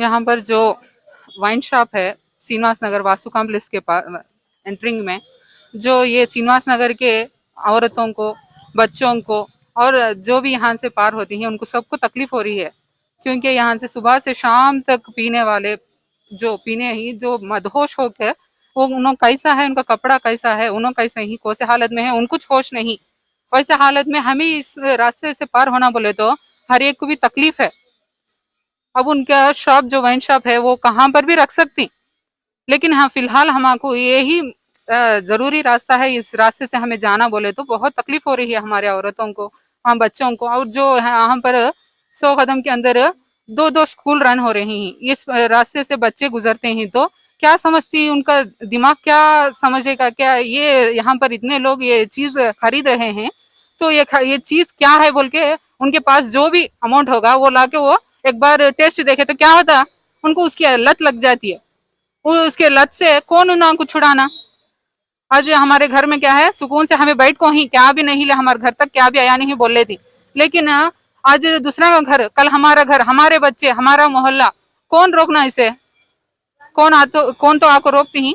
यहाँ पर जो वाइन शॉप है श्रीनिवास नगर वास्तु कॉम्प्लेक्स के पास एंट्रिंग में, जो ये श्रीनिवास नगर के औरतों को, बच्चों को और जो भी यहाँ से पार होती हैं, उनको सबको तकलीफ़ हो रही है। क्योंकि यहाँ से सुबह से शाम तक पीने वाले, जो पीने ही, जो मदहोश होकर वो उन्हों कैसा है, उनका कपड़ा कैसा है, उन्हों कैसे ही, कौन हालत में है, उनको कुछ होश नहीं। वैसे हालत में हमें इस रास्ते से पार होना बोले तो हर एक को भी तकलीफ़ है। अब उनका शॉप, जो वाइन शॉप है, वो कहाँ पर भी रख सकती। लेकिन हाँ फ़िलहाल हमको यही ज़रूरी रास्ता है, इस रास्ते से हमें जाना बोले तो बहुत तकलीफ़ हो रही है हमारे औरतों को हम बच्चों को। और जो है, यहाँ पर सौ कदम के अंदर दो दो स्कूल रन हो रही हैं। इस रास्ते से बच्चे गुजरते हैं तो क्या समझती उनका दिमाग क्या समझेगा? क्या ये यहाँ पर इतने लोग ये चीज़ खरीद रहे हैं? तो ये ये चीज़ क्या है बोल के उनके पास जो भी अमाउंट होगा, वो लाके वो एक बार टेस्ट देखे तो क्या होता? उनको उसकी लत लग जाती है। वो उसके लत से कौन उनको छुड़ाना? आज हमारे घर में क्या है? सुकून से हमें बैठ को ही क्या भी नहीं ले, हमारे घर तक क्या भी आया नहीं बोल रही लेकिन, आज दूसरा का घर, कल हमारा घर, हमारे बच्चे, हमारा मोहल्ला, कौन रोकना इसे? कौन आ तो कौन तो आपको रोकती ही?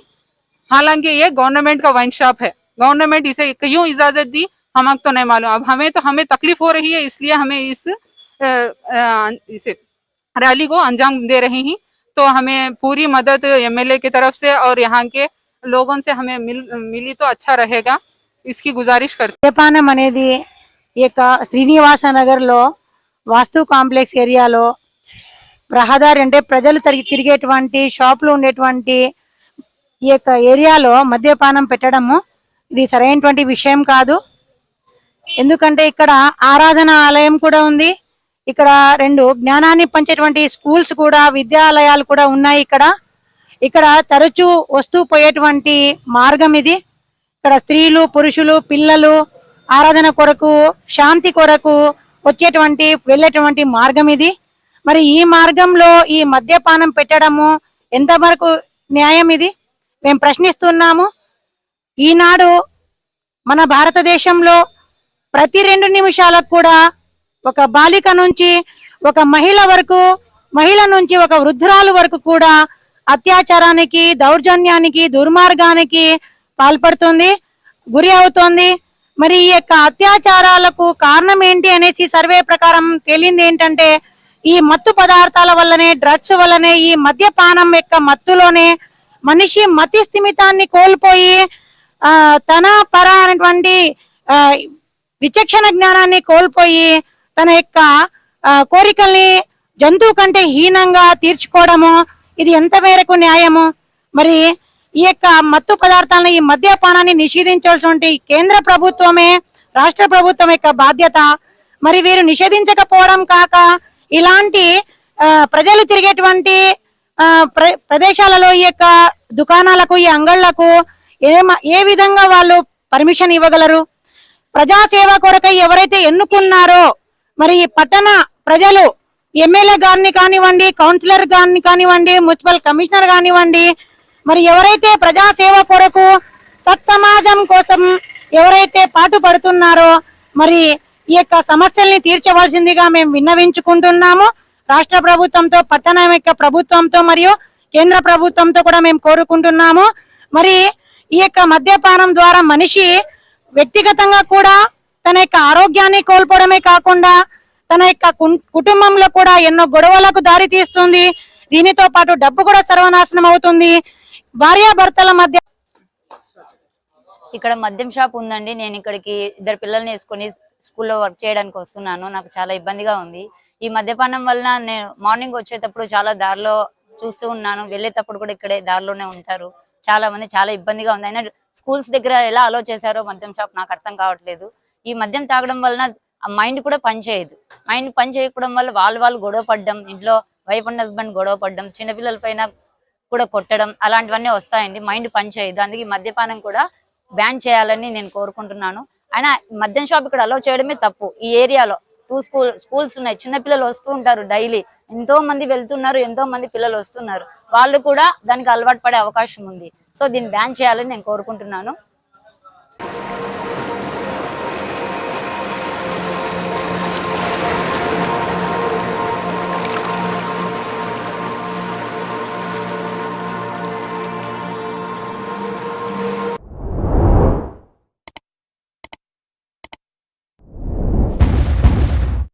हालाँकि ये गवर्नमेंट का वाइन शॉप है। गवर्नमेंट इसे क्यों इजाज़त दी? हमें तो नहीं मालूम। अब हमें तो हमें तकलीफ़ हो रही है, इसलिए हमें इस इसे रैली को अंजाम दे रही हैं तो हमें पूरी मदद एमएलए की तरफ से और यहाँ के लोगों से हमें मिल मिली तो अच्छा रहेगा इसकी गुजारिश करते మద్యపానం అనేది ఈ యొక్క శ్రీనివాస నగర్ లో వాస్తు కాంప్లెక్స్ ఏరియాలో రహదారి అంటే ప్రజలు తిరిగి తిరిగేటువంటి షాపులు ఉండేటువంటి ఈ యొక్క ఏరియాలో మద్యపానం పెట్టడము ఇది సరైనటువంటి విషయం కాదు ఎందుకంటే ఇక్కడ ఆరాధన ఆలయం కూడా ఉంది ఇక్కడ రెండు జ్ఞానాన్ని పంచేటువంటి స్కూల్స్ కూడా విద్యాలయాలు కూడా ఉన్నాయి ఇక్కడ. ఇక్కడ తరచూ వస్తూ పోయేటువంటి మార్గం ఇది. ఇక్కడ స్త్రీలు పురుషులు పిల్లలు ఆరాధన కొరకు శాంతి కొరకు వచ్చేటువంటి వెళ్ళేటువంటి మార్గం ఇది. మరి ఈ మార్గంలో ఈ మద్యపానం పెట్టడము ఎంతవరకు న్యాయం ఇది? మేము ప్రశ్నిస్తున్నాము. ఈనాడు మన భారతదేశంలో ప్రతి రెండు నిమిషాలకు కూడా ఒక బాలిక నుంచి ఒక మహిళ వరకు మహిళ నుంచి ఒక వృద్ధురాలు వరకు కూడా అత్యాచారానికి దౌర్జన్యానికి దుర్మార్గానికి పాల్పడుతుంది గురి అవుతోంది. మరి ఈ యొక్క అత్యాచారాలకు కారణం ఏంటి అనేసి సర్వే ప్రకారం తేలింది ఏంటంటే ఈ మత్తు పదార్థాల వల్లనే డ్రగ్స్ వల్లనే ఈ మద్యపానం యొక్క మత్తులోనే మనిషి మతి స్థిమితాన్ని కోల్పోయి ఆ తన పర అనేటువంటి విచక్షణ జ్ఞానాన్ని కోల్పోయి తన యొక్క కోరికల్ని జంతువు కంటే హీనంగా తీర్చుకోవడము ఇది ఎంత మేరకు న్యాయము? మరి ఈ యొక్క మత్తు పదార్థాలను ఈ మద్యపానాన్ని నిషేధించాల్సినటువంటి కేంద్ర ప్రభుత్వమే రాష్ట్ర ప్రభుత్వం యొక్క బాధ్యత. మరి వీరు నిషేధించకపోవడం కాక ఇలాంటి ప్రజలు తిరిగేటువంటి ప్ర- ప్రదేశాలలో ఈ యొక్క దుకాణాలకు ఈ అంగళ్ళకు ఏ ఏ విధంగా వాళ్ళు పర్మిషన్ ఇవ్వగలరు? ప్రజాసేవ కొరకై ఎవరైతే ఎన్నుకున్నారో మరి పట్టణ ప్రజలు ఎమ్మెల్యే గారిని కానివ్వండి కౌన్సిలర్ గారిని కానివ్వండి మున్సిపల్ కమిషనర్ కానివ్వండి మరి ఎవరైతే ప్రజాసేవ కొరకు సత్సమాజం కోసం ఎవరైతే పాటు పడుతున్నారో మరి ఈ యొక్క సమస్యల్ని తీర్చవలసిందిగా మేము విన్నవించుకుంటున్నాము. రాష్ట్ర ప్రభుత్వంతో పట్టణం యొక్క ప్రభుత్వంతో మరియు కేంద్ర ప్రభుత్వంతో కూడా మేము కోరుకుంటున్నాము. మరి ఈ యొక్క మద్యపానం ద్వారా మనిషి వ్యక్తిగతంగా కూడా తన యొక్క ఆరోగ్యాన్ని కోల్పోవడమే కాకుండా తన యొక్క కుం- కుటుంబంలో కూడా ఎన్నో గొడవలకు దారి తీస్తుంది. దీనితో పాటు డబ్బు కూడా సర్వనాశనం అవుతుంది. భార్యాభర్తల మధ్య ఇక్కడ మద్యం షాప్ ఉందండి. నేను ఇక్కడికి ఇద్దరు పిల్లల్ని వేసుకొని స్కూల్లో వర్క్ చేయడానికి వస్తున్నాను. నాకు చాలా ఇబ్బందిగా ఉంది. ఈ మద్యపానం వలన నేను మార్నింగ్ వచ్చేటప్పుడు చాలా దారిలో చూస్తూ ఉన్నాను. వెళ్ళేటప్పుడు కూడా ఇక్కడే దారిలోనే ఉంటారు. చాలా మంది చాలా ఇబ్బందిగా ఉంది. అయినా స్కూల్స్ దగ్గర ఎలా అలో చేశారో మద్యం షాప్ నాకు అర్థం కావట్లేదు. ఈ మద్యం తాగడం వలన ఆ మైండ్ కూడా పనిచేయదు మైండ్ పని చేయకపోవడం వల్ల వాళ్ళు వాళ్ళు గొడవ పడ్డం ఇంట్లో వైఫ్ అండ్ హస్బెండ్ గొడవ పడ్డం చిన్నపిల్లల పైన కూడా కొట్టడం అలాంటివన్నీ వస్తాయండి. మైండ్ పనిచేయదు అందుకే ఈ మద్యపానం కూడా బ్యాన్ చేయాలని నేను కోరుకుంటున్నాను. అయినా మద్యం షాప్ ఇక్కడ అలో చేయడమే తప్పు. ఈ ఏరియాలో టూ స్కూల్ స్కూల్స్ ఉన్నాయి. చిన్న పిల్లలు వస్తూ ఉంటారు డైలీ. ఎంతో మంది వెళ్తున్నారు ఎంతో మంది పిల్లలు వస్తున్నారు. వాళ్ళు కూడా దానికి అలవాటు పడే అవకాశం ఉంది. సో దీన్ని బ్యాన్ చేయాలని నేను కోరుకుంటున్నాను.